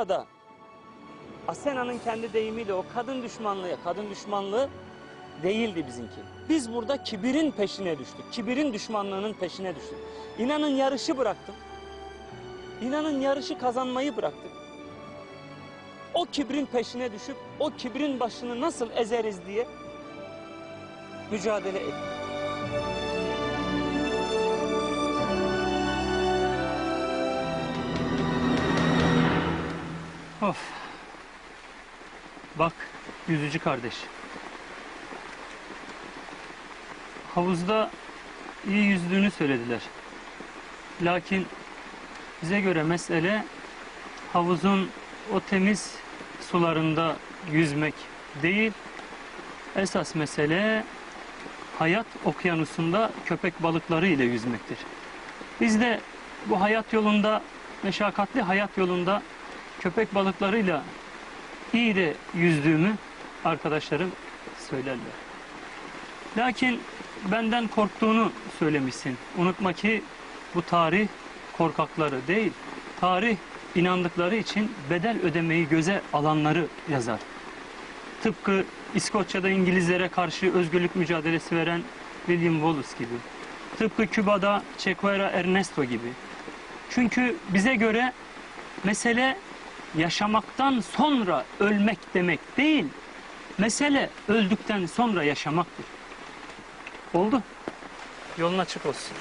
burada Asena'nın kendi deyimiyle o kadın düşmanlığı, kadın düşmanlığı değildi bizimki. Biz burada kibirin peşine düştük. Kibirin düşmanlığının peşine düştük. İnanın yarışı bıraktım. İnanın yarışı kazanmayı bıraktık. O kibrin peşine düşüp o kibrin başını nasıl ezeriz diye mücadele ettik. Of. Bak yüzücü kardeş. Havuzda iyi yüzdüğünü söylediler. Lakin bize göre mesele havuzun o temiz sularında yüzmek değil. Esas mesele hayat okyanusunda köpek balıkları ile yüzmektir. Biz de bu hayat yolunda, meşakkatli hayat yolunda köpek balıklarıyla iyi de yüzdüğümü arkadaşlarım söylerler. Lakin benden korktuğunu söylemişsin. Unutma ki bu tarih korkakları değil, tarih inandıkları için bedel ödemeyi göze alanları yazar. Tıpkı İskoçya'da İngilizlere karşı özgürlük mücadelesi veren William Wallace gibi. Tıpkı Küba'da Che Guevara Ernesto gibi. Çünkü bize göre mesele yaşamaktan sonra ölmek demek değil. Mesele öldükten sonra yaşamaktır. Oldu. Yolun açık olsun.